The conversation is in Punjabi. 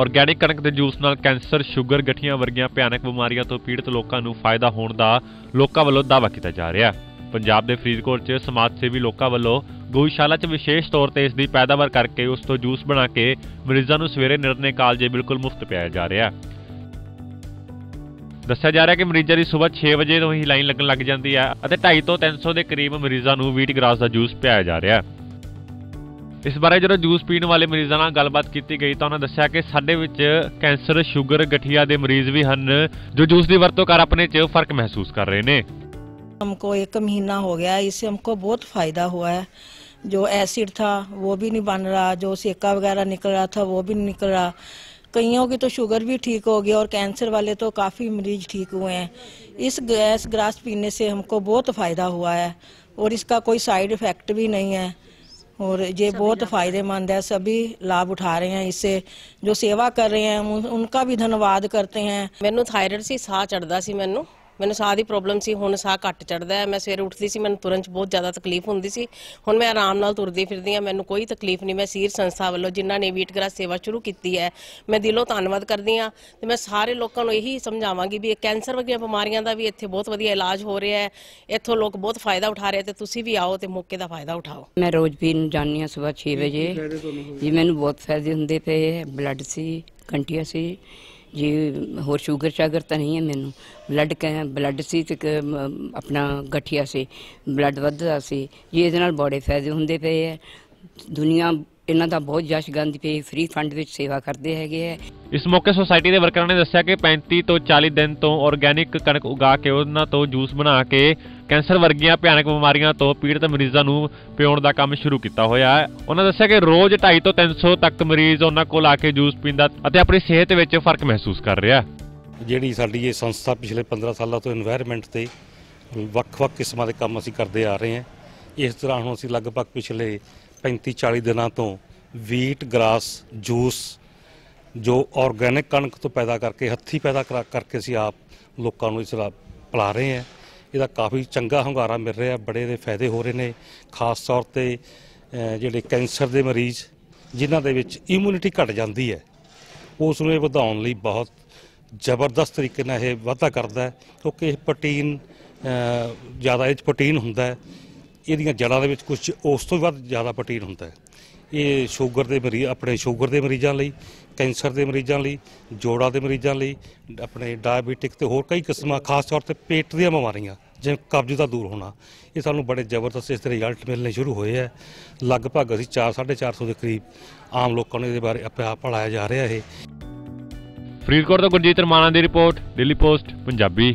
ਆਰਗੈਨਿਕ ਕਣਕ ਦੇ ਜੂਸ ਨਾਲ ਕੈਂਸਰ, ਸ਼ੂਗਰ ਗਠੀਆਂ ਵਰਗੀਆਂ ਭਿਆਨਕ ਬਿਮਾਰੀਆਂ ਤੋਂ ਪੀੜਤ ਲੋਕਾਂ ਨੂੰ ਫਾਇਦਾ ਹੋਣ ਦਾ ਲੋਕਾਂ ਵੱਲੋਂ ਦਾਅਵਾ ਕੀਤਾ ਜਾ ਰਿਹਾ ਹੈ। ਪੰਜਾਬ ਦੇ ਫਰੀਦਕੋਟ 'ਚ ਸਮਾਜ ਸੇਵੀ ਲੋਕਾਂ ਵੱਲੋਂ ਗਊਸ਼ਾਲਾ 'ਚ ਵਿਸ਼ੇਸ਼ ਤੌਰ ਤੇ ਇਸ ਦੀ ਪੈਦਾਵਾਰ ਕਰਕੇ ਉਸ ਤੋਂ ਜੂਸ ਬਣਾ ਕੇ ਮਰੀਜ਼ਾਂ ਨੂੰ ਸਵੇਰੇ ਨਿਰਣੇ ਕਾਲਜੇ ਬਿਲਕੁਲ ਮੁਫਤ ਪਿਆਇਆ ਜਾ ਰਿਹਾ ਹੈ। ਦੱਸਿਆ ਜਾ ਰਿਹਾ ਕਿ ਮਰੀਜ਼ਾਂ ਦੀ ਸਵੇਰ 6 ਵਜੇ ਤੋਂ ਹੀ ਲਾਈਨ ਲੱਗਣ ਲੱਗ ਜਾਂਦੀ ਹੈ ਅਤੇ 250 ਤੋਂ 300 ਦੇ ਕਰੀਬ ਮਰੀਜ਼ਾਂ ਨੂੰ ਵੀਟ ਗ੍ਰਾਸ ਦਾ ਜੂਸ ਪਿਆਇਆ ਜਾ ਰਿਹਾ ਹੈ। ਇਸ ਬਾਰੇ ਜਦੋਂ ਜੂਸ ਪੀਣ ਵਾਲੇ ਮਰੀਜ਼ਾਂ ਨਾਲ ਗੱਲਬਾਤ ਕੀਤੀ ਗਈ ਤਾਂ ਉਹਨਾਂ ਦੱਸਿਆ ਕਿ ਸਾਡੇ ਵਿੱਚ ਕੈਂਸਰ ਸ਼ੂਗਰ ਗਠੀਆ ਦੇ ਮਰੀਜ਼ ਵੀ ਹਨ ਜੋ ਜੂਸ ਦੀ ਵਰਤੋਂ ਕਰ ਆਪਣੇ 'ਚ ਫਰਕ ਮਹਿਸੂਸ ਕਰ ਰਹੇ ਨੇ हमको एक महीना हो गया है इससे हमको बहुत फायदा हुआ है जो एसिड था वो भी नहीं बन रहा जो सेका वगैरह निकल रहा था वो भी नहीं निकल रहा कईयों की तो शुगर भी ठीक हो गई और कैंसर वाले तो काफ़ी मरीज ठीक हुए हैं इस गैस ग्रास पीने से हमको बहुत फ़ायदा हुआ है और इसका कोई साइड इफ़ेक्ट भी नहीं है और ये बहुत फायदेमंद है सभी लाभ उठा रहे हैं इससे जो सेवा कर रहे हैं हम उन- उनका भी धन्यवाद करते हैं ਮੈਨੂੰ ਥਾਇਰਾਇਡ ਸੀ ਸਾਹ ਚੜਦਾ ਸੀ ਮੈਨੂੰ ਮੈਨੂੰ ਸਾਹ ਦੀ ਪ੍ਰੋਬਲਮ ਸੀ ਹੁਣ ਸਾਹ ਘੱਟ ਚੜਦਾ ਹੈ। ਮੈਂ ਸਵੇਰੇ ਉੱਠਦੀ ਸੀ ਮੈਨੂੰ ਤੁਰਨ ਚ ਬਹੁਤ ਜ਼ਿਆਦਾ ਤਕਲੀਫ ਹੁੰਦੀ ਸੀ। ਹੁਣ ਮੈਂ ਆਰਾਮ ਨਾਲ ਤੁਰਦੀ ਫਿਰਦੀ ਹਾਂ ਮੈਨੂੰ ਕੋਈ ਤਕਲੀਫ ਨਹੀਂ ਮੈਂ ਸੀਰ ਸੰਸਥਾ ਵੱਲੋਂ ਜਿਨ੍ਹਾਂ ਨੇ ਵੀਟ ਗ੍ਰਾਸ ਸੇਵਾ ਸ਼ੁਰੂ ਕੀਤੀ ਹੈ ਮੈਂ ਦਿਲੋਂ ਧੰਨਵਾਦ ਕਰਦੀ ਹਾਂ ਤੇ ਮੈਂ ਸਾਰੇ ਲੋਕਾਂ ਨੂੰ ਇਹੀ ਸਮਝਾਵਾਂਗੀ ਵੀ ਇਹ ਕੈਂਸਰ ਵਰਗੀਆਂ ਬਿਮਾਰੀਆਂ ਦਾ ਵੀ ਇੱਥੇ ਬਹੁਤ ਵਧੀਆ ਇਲਾਜ ਹੋ ਰਿਹਾ ਹੈ। ਇੱਥੋਂ ਲੋਕ ਬਹੁਤ ਫਾਇਦਾ ਉਠਾ ਰਹੇ ਤੇ ਤੁਸੀਂ ਵੀ ਆਓ ਤੇ ਮੌਕੇ ਦਾ ਫਾਇਦਾ ਉਠਾਓ। ਮੈਂ ਰੋਜ਼ ਪੀਣ ਜਾਂਦੀ ਹਾਂ ਸਵੇਰ 6 ਵਜੇ। ਜੀ ਮੈਨੂੰ ਬਹੁਤ ਫਾਇਦੇ ਹੁੰਦੇ ਪਏ ਹੈ ਬਲੱਡ ਸੀ ਕੰਟੀਆ ਸੀ। ਜੀ ਹੋਰ ਸ਼ੂਗਰ ਸ਼ਾਗਰ ਤਾਂ ਨਹੀਂ ਹੈ ਮੈਨੂੰ। ਬਲੱਡ ਕਹ ਬਲੱਡ ਸੀ ਤੇ ਇੱਕ, ਆਪਣਾ ਗਠੀਆ ਸੀ। ਬਲੱਡ ਵੱਧਦਾ ਸੀ। ਜੀ ਇਹਦੇ ਨਾਲ ਬੜੇ ਫਾਇਦੇ ਹੁੰਦੇ ਪਏ ਹੈ। ਦੁਨੀਆ ਇਹਨਾਂ ਦਾ ਬਹੁਤ ਜਸ਼ ਗੰਦ ਪੇ ਫ੍ਰੀ ਫੰਡ ਵਿੱਚ ਸੇਵਾ ਕਰਦੇ ਹੈਗੇ ਹੈ। ਇਸ ਮੌਕੇ ਸੁਸਾਇਟੀ ਦੇ ਵਰਕਰਾਂ ਨੇ ਦੱਸਿਆ ਕਿ 35 ਤੋਂ 40 ਦਿਨ ਤੋਂ ਆਰਗੈਨਿਕ ਕਣਕ ਉਗਾ ਕੇ ਉਹਨਾਂ ਤੋਂ ਜੂਸ ਬਣਾ ਕੇ ਕੈਂਸਰ ਵਰਗੀਆਂ ਭਿਆਨਕ ਬਿਮਾਰੀਆਂ ਤੋਂ ਪੀੜਤ ਮਰੀਜ਼ਾਂ ਨੂੰ ਪਿਉਣ ਦਾ ਕੰਮ ਸ਼ੁਰੂ ਕੀਤਾ ਹੋਇਆ ਹੈ। ਉਹਨਾਂ ਦੱਸਿਆ ਕਿ ਰੋਜ਼ 250 ਤੋਂ 300 ਤੱਕ ਮਰੀਜ਼ ਉਹਨਾਂ ਕੋਲ ਆ ਕੇ ਜੂਸ ਪੀਂਦਾ ਅਤੇ ਆਪਣੀ ਸਿਹਤ ਵਿੱਚ ਫ਼ਰਕ ਮਹਿਸੂਸ ਕਰ ਰਿਹਾ ਜਿਹੜੀ ਸਾਡੀ ਇਹ ਸੰਸਥਾ ਪਿਛਲੇ 15 ਸਾਲਾਂ ਤੋਂ এনवायरमेंट ਤੇ ਵੱਖ-ਵੱਖ ਕਿਸਮਾਂ ਦੇ ਕੰਮ ਅਸੀਂ ਕਰਦੇ ਆ ਰਹੇ ਹਾਂ। ਇਸ ਤਰ੍ਹਾਂ ਹੁਣ ਅਸੀਂ ਲਗਭਗ ਪਿਛਲੇ 35-40 ਦਿਨਾਂ ਤੋਂ ਵੀਟ ਗ੍ਰਾਸ ਜੂਸ ਜੋ ਆਰਗੈਨਿਕ ਕਣਕ ਤੋਂ ਪੈਦਾ ਕਰਕੇ, ਹੱਥੀ ਪੈਦਾ ਕਰਾ- ਕਰਕੇ ਅਸੀਂ ਆਪ ਲੋਕਾਂ ਨੂੰ ਇਸ ਦਾ ਪਿਲਾ ਰਹੇ ਹਾਂ। ਇਹਦਾ ਕਾਫੀ ਚੰਗਾ ਹੁੰਗਾਰਾ ਮਿਲ ਰਿਹਾ, ਬੜੇ ਦੇ ਫਾਇਦੇ ਹੋ ਰਹੇ ਨੇ। ਖਾਸ ਤੌਰ ਤੇ ਜਿਹੜੇ ਕੈਂਸਰ ਦੇ ਮਰੀਜ਼, ਜਿਨ੍ਹਾਂ ਦੇ ਵਿੱਚ ਇਮਿਊਨਿਟੀ ਘਟ ਜਾਂਦੀ ਹੈ ਉਸ ਨੂੰ ਇਹ ਵਧਾਉਣ ਲਈ ਬਹੁਤ ਜ਼ਬਰਦਸਤ ਤਰੀਕੇ ਨਾਲ ਇਹ ਵਾਧਾ ਕਰਦਾ ਕਿਉਂਕਿ ਇਹ ਪ੍ਰੋਟੀਨ ਜ਼ਿਆਦਾ ਇਹ 'ਚ ਪ੍ਰੋਟੀਨ ਹੁੰਦਾ ਹੈ। ਇਹਦੀਆਂ ਜੜ੍ਹਾਂ ਦੇ ਵਿੱਚ ਕੁਝ ਉਸ ਤੋਂ ਵੱਧ ਜ਼ਿਆਦਾ ਪ੍ਰੋਟੀਨ ਹੁੰਦਾ ਹੈ। ਇਹ ਸ਼ੂਗਰ ਦੇ ਮਰੀਜ਼ ਆਪਣੇ ਸ਼ੂਗਰ ਦੇ ਮਰੀਜ਼ਾਂ ਲਈ, ਕੈਂਸਰ ਦੇ ਮਰੀਜ਼ਾਂ ਲਈ, ਜੋੜਾਂ ਦੇ ਮਰੀਜ਼ਾਂ ਲਈ, ਆਪਣੇ ਡਾਇਬੀਟਿਕ ਤੇ ਹੋਰ ਕਈ ਕਿਸਮਾਂ, ਖਾਸ ਤੌਰ ਤੇ ਪੇਟ ਦੀਆਂ ਬਿਮਾਰੀਆਂ, ਜਿਵੇਂ ਕਬਜ਼ ਦਾ ਦੂਰ ਹੋਣਾ। ਇਹ ਸਾਨੂੰ ਬੜੇ ਜ਼ਬਰਦਸਤ ਇਸ ਦੇ ਰਿਜ਼ਲਟ ਮਿਲਣੇ ਸ਼ੁਰੂ ਹੋਏ ਹੈ। ਲਗਭਗ ਅਸੀਂ 4 450 ਦੇ ਕਰੀਬ ਆਮ ਲੋਕਾਂ ਨੂੰ ਇਹਦੇ ਬਾਰੇ ਆਪਿਆ ਪੜਾਇਆ ਜਾ ਰਿਹਾ ਇਹ ਫਰੀਦਕੋਟ ਤੋਂ ਗੁਰਜੀਤ ਰਮਾਣਾ ਦੀ ਰਿਪੋਰਟ, ਦਿੱਲੀ ਪੋਸਟ, ਪੰਜਾਬੀ।